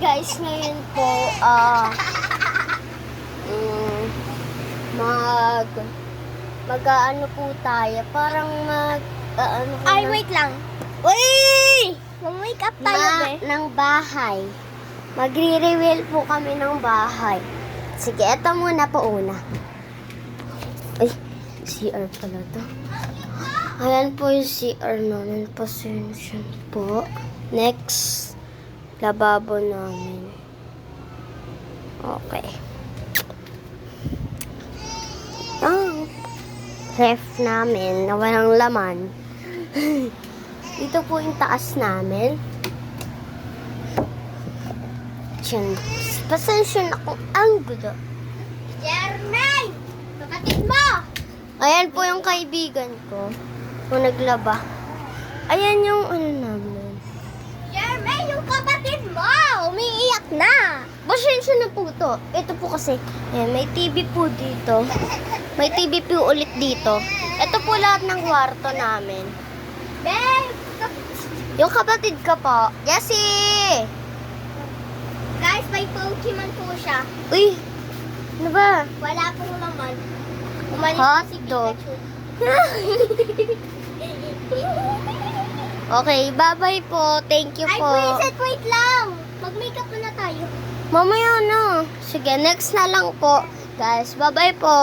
guys, ngayon po, ah, mm, mag, mag, ano po tayo, parang mag, ah, ano po Ay, na- wait lang. Uy! Mag-wake up tayo, Ma- be. ng bahay. Magre-reveal po kami ng bahay. Sige, eto muna po una. Ay, CR pala to. Ayan po yung CR namin. Pasensya po. Next, lababo namin. Okay. Ah, ref namin na walang laman. Dito po yung taas namin. Diyan. Pasensya na kung ang gulo. Jermaine! Kapatid mo! Ayan po yung kaibigan ko. Kung naglaba. Ayan yung ano namin. Jermaine, yung kapatid mo! Umiiyak na! Pasensya na po to. Ito po kasi, ayan, may TV po dito. May TV po ulit dito. Ito po lahat ng kwarto namin. Babe! Yung kapatid ko po, Jessie! Guys, may Pokemon po siya. Uy! Ano ba? Wala pong laman. Umalis Hot po si dog. Pikachu. Okay, bye-bye po. Thank you Ay, po. Princess, wait lang! Mag-makeup muna tayo. Mamaya na. Sige, next na lang po. Guys, bye-bye po.